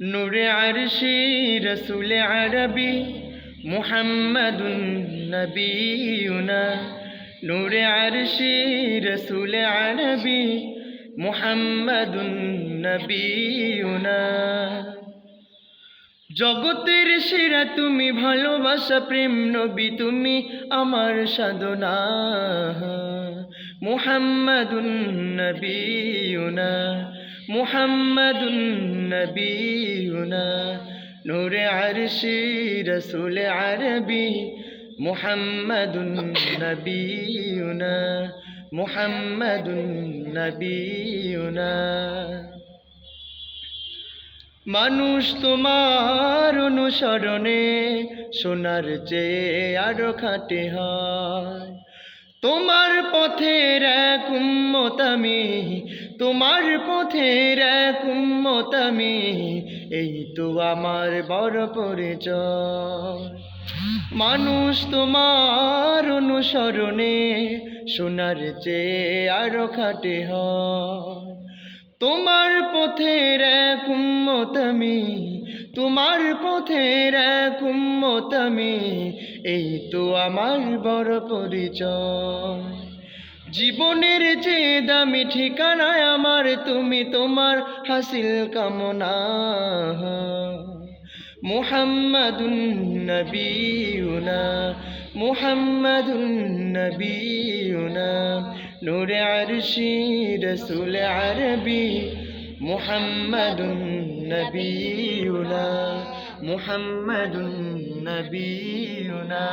নূরে আরশি রসুল আরবি মুহাম্মাদুন নবীনা। নূরে আরশি রসুল আরবি মুহাম্মাদুন নবীনা। জগতের সেরা তুমি, ভালোবাসা প্রেম নবী তুমি, আমার সাধনা। মুহাম্মাদুন নবীনা। মুহাম্মাদুন নবীনা, নূরে আরশি রসুল আরবি, মুহাম্মাদুন নবীনা মুহাম্মাদুন নবীনা। মানুষ তোমার অনুসরণে সোনার চেয়ে আরও খাটে হয়। তোমার পথের উম্মত তোমার পথের এক উম্মত এই তো আমার বড় পরিচয়। মানুষ তোমার অনুসরণে সোনার চেয়ে আরও খাটে হয়। তোমার পথের এক উম্মত তোমার পথের এক উম্মত এই তো আমার বড় পরিচয়। জীবনের যে দামি ঠিকানায় আমার, তুমি তোমার হাসিল কামনা। মুহাম্মাদুন নবীনা মুহাম্মাদুন নবীনা, নূরে আরশি রসুল আরবি। মুহাম্মাদুন নবীনা মুহাম্মাদুন নবীনা।